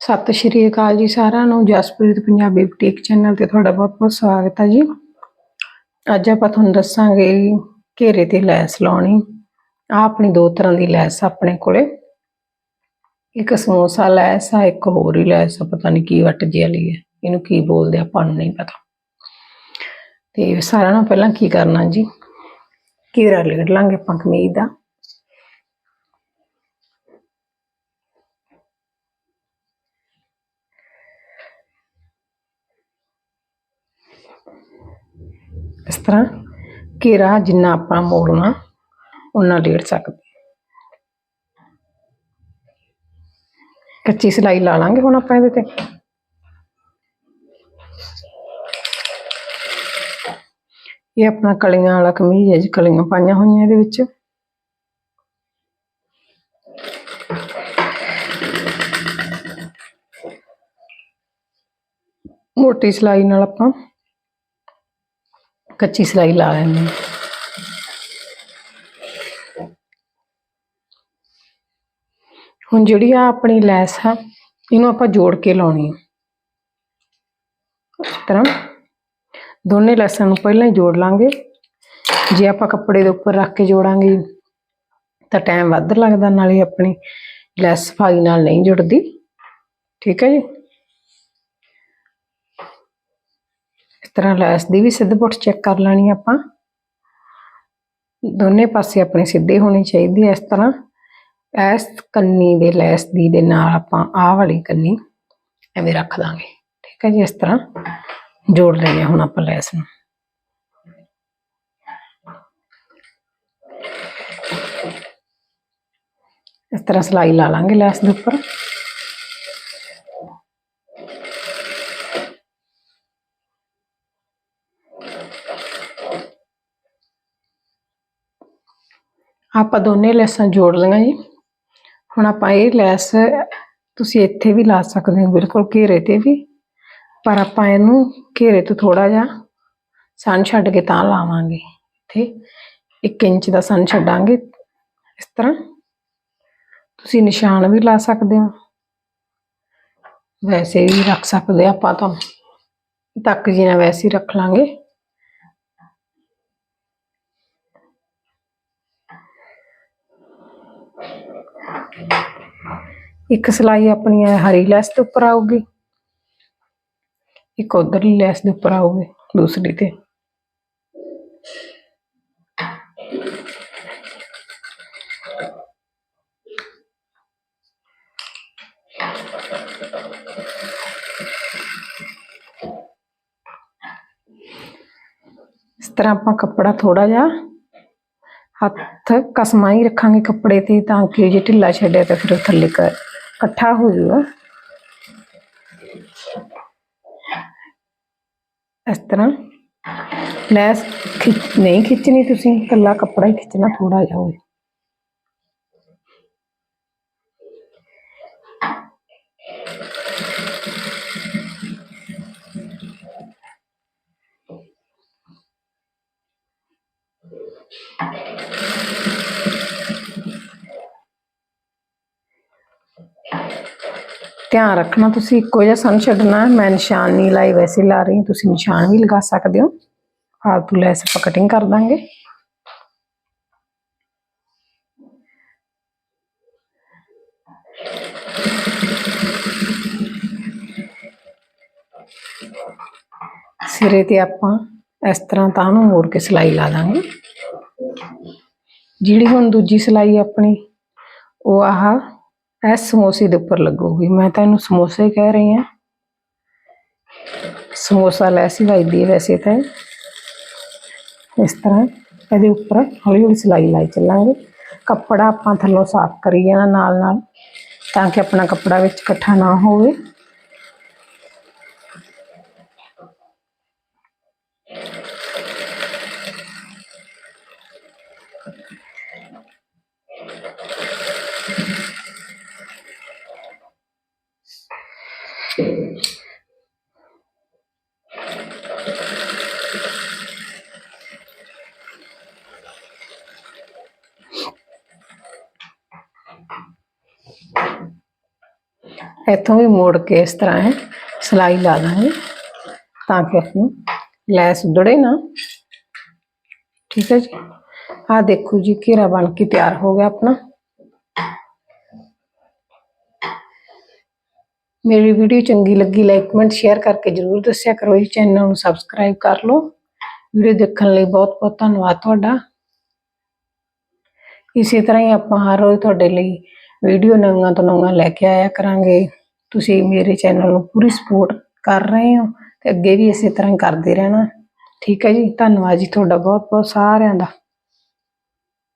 ਸਤਿ ਸ਼੍ਰੀ ਅਕਾਲ ਜੀ ਸਾਰਿਆਂ ਨੂੰ ਜਸਪ੍ਰੀਤ ਪੰਜਾਬੀ ਬੁਟੀਕ ਚੈਨਲ ਤੇ ਤੁਹਾਡਾ ਬਹੁਤ-ਬਹੁਤ ਸਵਾਗਤ ਹੈ ਜੀ। ਅੱਜ ਆਪਾਂ ਤੁਹਾਨੂੰ ਦੱਸਾਂਗੇ ਘੇਰੇ ਤੇ ਲੈਸ ਲਾਉਣੀ ਆ ਆਪਣੀ ਦੋ ਤਰ੍ਹਾਂ ਦੀ ਲੈਸ ਆ ਆਪਣੇ ਕੋਲੇ। ਇੱਕ ਸਮੋਸਾ ਲੈਸ ਆ ਇੱਕ ਹੋਰ ਹੀ ਲੈਸ ਆ ਪਤਾ ਨਹੀਂ ਕੀ ਵੱਟ ਜੀ ਵਾਲੀ ਹੈ ਇਹਨੂੰ ਕੀ ਬੋਲਦੇ ਆ, ਆਪਾਂ ਨੂੰ ਨਹੀਂ ਪਤਾ। ਤੇ ਸਾਰਿਆਂ ਨੂੰ ਪਹਿਲਾਂ ਕੀ ਕਰਨਾ ਜੀ? ਘੇਰਾ ਲੇੜ ਲਾਂਗੇ ਆਪਾਂ ਕਮੀਜ਼ ਦਾ। ਤਰ੍ਹਾਂ ਘੇਰਾ ਜਿੰਨਾ ਆਪਾਂ ਮੋੜਨਾ ਉਹਨਾਂ ਡੇਢ ਸਕਦੇ ਕੱਚੀ ਸਿਲਾਈ ਲਾ ਲਾਂਗੇ ਹੁਣ ਆਪਾਂ ਇਹਦੇ ਤੇ। ਇਹ ਆਪਣਾ ਕਲੀਆਂ ਵਾਲਾ ਕਮੀਜ਼ ਹੈ ਜੀ, ਕਲੀਆਂ ਪਾਈਆਂ ਹੋਈਆਂ ਇਹਦੇ ਵਿੱਚ। ਮੋਟੀ ਸਿਲਾਈ ਨਾਲ ਆਪਾਂ ਕੱਚੀ ਸਿਲਾਈ ਲਾ ਲੈਂਦੇ ਹੁਣ ਜਿਹੜੀ ਆ ਆਪਣੀ ਲੈਸ ਆ, ਇਹਨੂੰ ਆਪਾਂ ਜੋੜ ਕੇ ਲਾਉਣੀ ਹੈ ਇਸ ਤਰ੍ਹਾਂ ਦੋਨੇ ਲੈਸਾਂ ਨੂੰ ਪਹਿਲਾਂ ਹੀ ਜੋੜ ਲਾਂਗੇ। ਜੇ ਆਪਾਂ ਕੱਪੜੇ ਦੇ ਉੱਪਰ ਰੱਖ ਕੇ ਜੋੜਾਂਗੇ, ਤਾਂ ਟਾਈਮ ਵੱਧ ਲੱਗਦਾ, ਨਾਲੇ ਆਪਣੀ ਲੈਸ ਸਫ਼ਾਈ ਨਾਲ ਨਹੀਂ ਜੁੜਦੀ। ਠੀਕ ਹੈ ਜੀ? ਤਰ੍ਹਾਂ ਲੈਸ ਦੀ ਵੀ ਸਿੱਧ ਪੁੱਟ ਚੈੱਕ ਕਰ ਲੈਣੀ ਆਪਾਂ। ਦੋਨੇ ਪਾਸੇ ਆਪਣੇ ਸਿੱਧੇ ਹੋਣੇ ਚਾਹੀਦੇ ਇਸ ਤਰ੍ਹਾਂ। ਇਸ ਕੰਨੀ ਦੇ ਲੈਸ ਦੀ ਦੇ ਨਾਲ ਆਪਾਂ ਆਹ ਵਾਲੀ ਕੰਨੀ ਐਵੇਂ ਰੱਖ ਦਾਂਗੇ। ਠੀਕ ਹੈ ਜੀ, ਇਸ ਤਰ੍ਹਾਂ ਜੋੜ ਲੈਣੇ ਹੁਣ ਆਪਾਂ ਲੈਸ ਨੂੰ। ਇਸ ਤਰ੍ਹਾਂ ਸਲਾਈ ਲਾ ਲਾਂਗੇ ਲੈਸ ਦੇ ਉੱਪਰ। ਆਪਾਂ ਦੋਨੇ ਲੈਸਾਂ ਜੋੜ ਲਈਆਂ ਜੀ। ਹੁਣ ਆਪਾਂ ਇਹ ਲੈਸ ਤੁਸੀਂ ਇੱਥੇ ਵੀ ਲਾ ਸਕਦੇ ਹੋ, ਬਿਲਕੁਲ ਘੇਰੇ ਤੇ ਵੀ। ਪਰ ਆਪਾਂ ਇਹਨੂੰ ਘੇਰੇ ਤੋਂ ਥੋੜਾ ਜਿਹਾ ਸਨ ਛੱਡ ਕੇ ਤਾਂ ਲਾਵਾਂਗੇ ਇੱਥੇ। 1 ਇੰਚ ਦਾ ਸਨ ਛੱਡਾਂਗੇ ਇਸ ਤਰ੍ਹਾਂ। ਤੁਸੀਂ ਨਿਸ਼ਾਨ ਵੀ ਲਾ ਸਕਦੇ ਹੋ। ਵੈਸੇ ਵੀ ਰੱਖ ਸਕਦੇ ਆਪਾਂ ਤਾਂ। ਤੱਕ ਜੀ ਨਾਲ ਵੈਸੇ ਹੀ ਰੱਖ ਲਾਂਗੇ। ਇੱਕ ਸਲਾਈ ਆਪਣੀ ਹੈ ਹਰੀ ਲੈਸ ਦੇ ਉੱਪਰ ਆਊਗੀ, ਇੱਕ ਉਧਰਲੀ ਲੈਸ ਦੇ ਉੱਪਰ ਆਊਗੀ, ਦੂਸਰੀ ਤੇ। ਇਸ ਤਰ੍ਹਾਂ ਆਪਾਂ ਕੱਪੜਾ ਥੋੜਾ ਜਿਹਾ ਹੱਥ ਕਸਮਾਂ ਹੀ ਰੱਖਾਂਗੇ ਕੱਪੜੇ ਤੇ ਤਾਂ ਕਿ ਜੇ ਢਿੱਲਾ ਛੱਡਿਆ ਤਾਂ ਫਿਰ ਉਹ ਥੱਲੇ ਇਕੱਠਾ ਹੋ ਜਾਊਗਾ। ਇਸ ਤਰ੍ਹਾਂ ਲੈਸ ਖਿੱਚ, ਨਹੀਂ ਖਿੱਚਣੀ ਤੁਸੀਂ, ਇਕੱਲਾ ਕੱਪੜਾ ਹੀ ਖਿੱਚਣਾ ਥੋੜਾ ਜਿਹਾ ਹੋਵੇ। ਧਿਆਨ ਰੱਖਣਾ, ਤੁਸੀਂ ਇੱਕੋ ਜਿਹਾ ਸਨ ਛੱਡਣਾ, ਮੈਂ ਨਿਸ਼ਾਨ ਨਹੀਂ ਲਾਈ ਵੈਸੇ ਲਾ ਰਹੀ ਤੁਸੀਂ ਨਿਸ਼ਾਨ ਵੀ ਲਗਾ ਸਕਦੇ ਹੋ। ਫਾਲਤੂ ਲੈਸ ਆਪਾਂ ਕਟਿੰਗ ਕਰ ਦਾਂਗੇ। ਸਿਰੇ ਤੇ ਆਪਾਂ ਇਸ ਤਰ੍ਹਾਂ ਤਾਂ ਨੂੰ ਮੋੜ ਕੇ ਸਿਲਾਈ ਲਾ ਦਾਂਗੇ। ਜਿਹੜੀ ਹੁਣ ਦੂਜੀ ਸਿਲਾਈ ਆਪਣੀ, ਉਹ ਆਹ ਇਹ ਸਮੋਸੇ ਦੇ ਉੱਪਰ ਲੱਗੂਗੀ। ਮੈਂ ਤਾਂ ਇਹਨੂੰ ਸਮੋਸੇ ਕਹਿ ਰਹੀ ਹਾਂ। ਸਮੋਸਾ ਲੈਸ ਹੀ ਵੱਜਦੀ ਹੈ ਵੈਸੇ ਤਾਂ। ਇਸ ਤਰ੍ਹਾਂ ਇਹਦੇ ਉੱਪਰ ਹੌਲੀ ਹੌਲੀ ਸਿਲਾਈ ਲਾਈ ਚੱਲਾਂਗੇ। ਕੱਪੜਾ ਆਪਾਂ ਥੱਲੋਂ ਸਾਫ਼ ਕਰੀ ਜਾਣਾ ਨਾਲ ਨਾਲ ਤਾਂ ਕਿ ਆਪਣਾ ਕੱਪੜਾ ਵਿੱਚ ਇਕੱਠਾ ਨਾ ਹੋਵੇ। इतों भी मुड़ के इस तरह है। सिलाई ला देंगे ताकि अपनी लैस उदड़े ना। ठीक है जी। आ देखो जी, घेरा बन के तैयार हो गया अपना। मेरी वीडियो चंगी लगी, लाइक, कमेंट, शेयर करके ज़रूर दस्या करो। जी चैनल सबसक्राइब कर लो। वीडियो देखने लिए बहुत बहुत धन्यवाद थोड़ा इसी तरह ही आप हर रोज थोड़े लिए ਵੀਡੀਓ ਨਵੀਆਂ ਤੋਂ ਨਵੀਆਂ ਲੈ ਕੇ ਆਇਆ ਕਰਾਂਗੇ। ਤੁਸੀਂ ਮੇਰੇ ਚੈਨਲ ਨੂੰ ਪੂਰੀ ਸਪੋਰਟ ਕਰ ਰਹੇ ਹੋ ਤੇ ਅੱਗੇ ਵੀ ਇਸੇ ਤਰ੍ਹਾਂ ਕਰਦੇ ਰਹਿਣਾ। ਠੀਕ ਹੈ ਜੀ, ਧੰਨਵਾਦ ਜੀ ਤੁਹਾਡਾ ਬਹੁਤ ਬਹੁਤ ਸਾਰਿਆਂ ਦਾ।